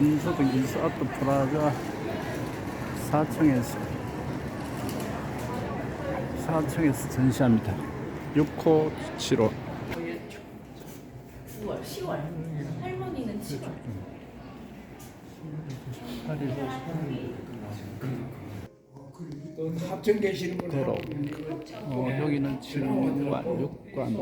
인서동 인스아트 프라자. 4층에서. 4층에서 전시합니다. 6호 7호. 9월, 10월. 할머니는 7월. 8일 합천 계시는 분 대로. 어, 여기는 7관 6관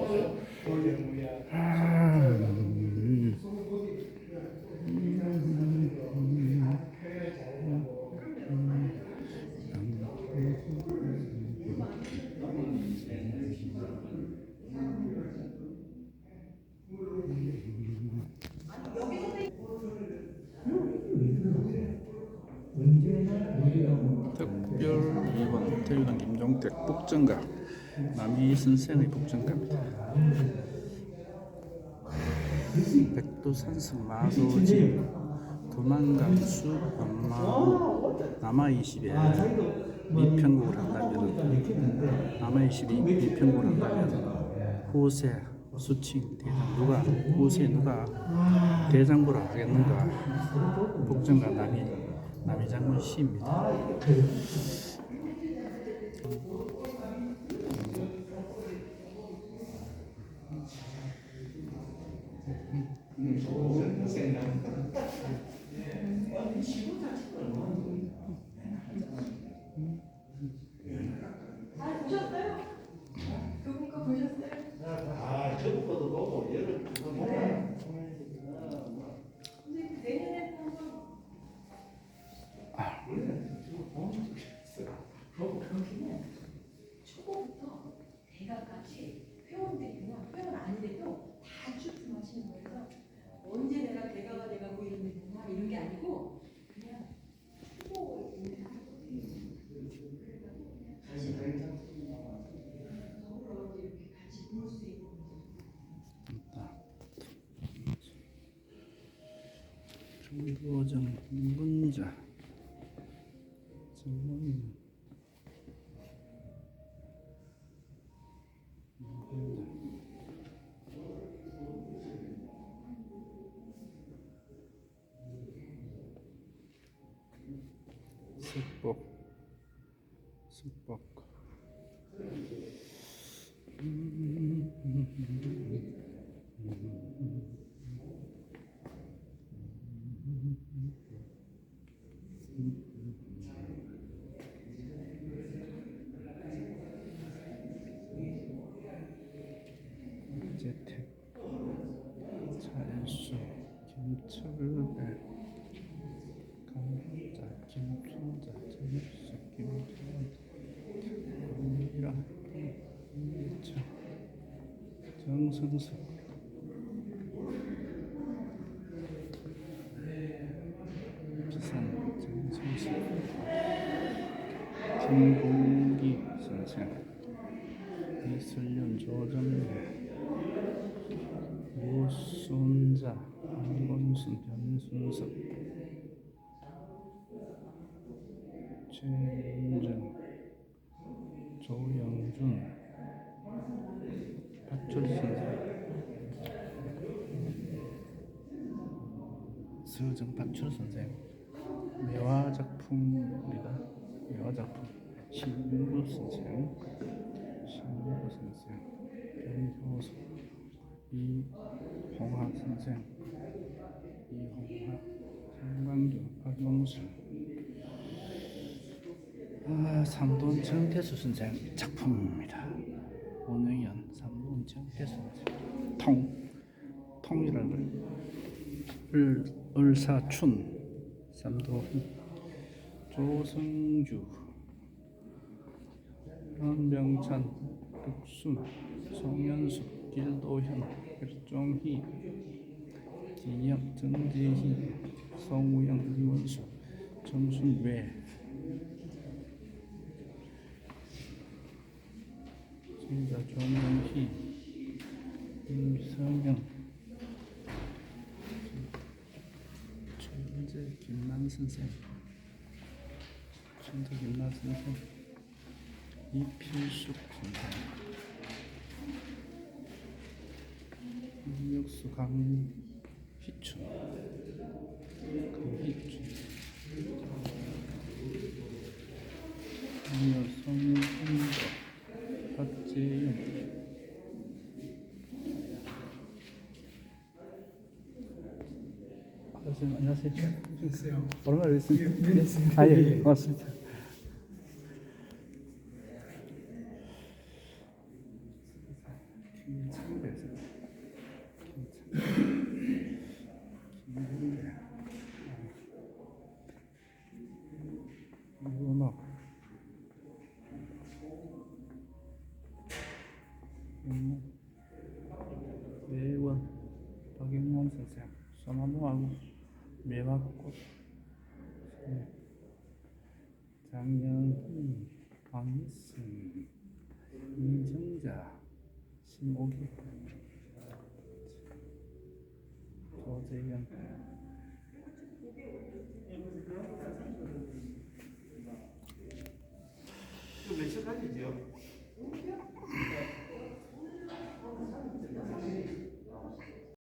특별 2번 대유당 김종택 북정가 남이 선생의 북정가입니다. 백두산성 마도지 도만강수 엄마 남아이십에 미평국을 한다면 남아이십이 미평국을 한다면 후세 수칭 대장 누가 후세 누가 대장부라 하겠는가 북정가 남이 남이 장군 시입니다. 아, 저거 보고 얘를 초보부터 대가까지 회원들이 그냥 회원 아니래도 다 출품하시는 거예요. 언제 내가 대가가 돼가고 이런 데구나 이런 게 아니고 그냥 초보 사실 서로 이렇게 같이 볼 수 있는 정보정 문자 전문 숙복. 숙복. 재택 차일수 김철배 강자 김춘자 전수 김철배 이라 이차 정승석 비산 정승석 김공기 선생 이슬련 조정래 유순자 안건순 변순석 최은정 조영준 박철선생 서정 박철 선생 매화 작품입니다. 매화 작품. 신윤구 선생 선생. 이홍하 김광규 박용수 아, 삼돈 정태수 선생 작품입니다. 원영현 삼돈 정태수 선생. 통 통이라는 을 을사춘 삼도 조성주. 한병찬 백순 송현수 길도현 백종희 기영 정재희 성우영 이원수 정순배. 진짜 조명희 임성영 천재 김만 선생 천재 김만 선생 이필숙 선생 이혁수 강 그렇죠. 그렇죠. 여성의 혼자 박재영 선생님 안녕하세요. 안녕하세요. 오랜만에 뵙습니다. 예, 예, 예. 아 예, 예. 고맙습니다. 윤호 매원 박영원 선생 소나무하고 매화꽃 네. 장영희, 황희승, 이정자, 신옥이, 조재현, 몇 시까지죠?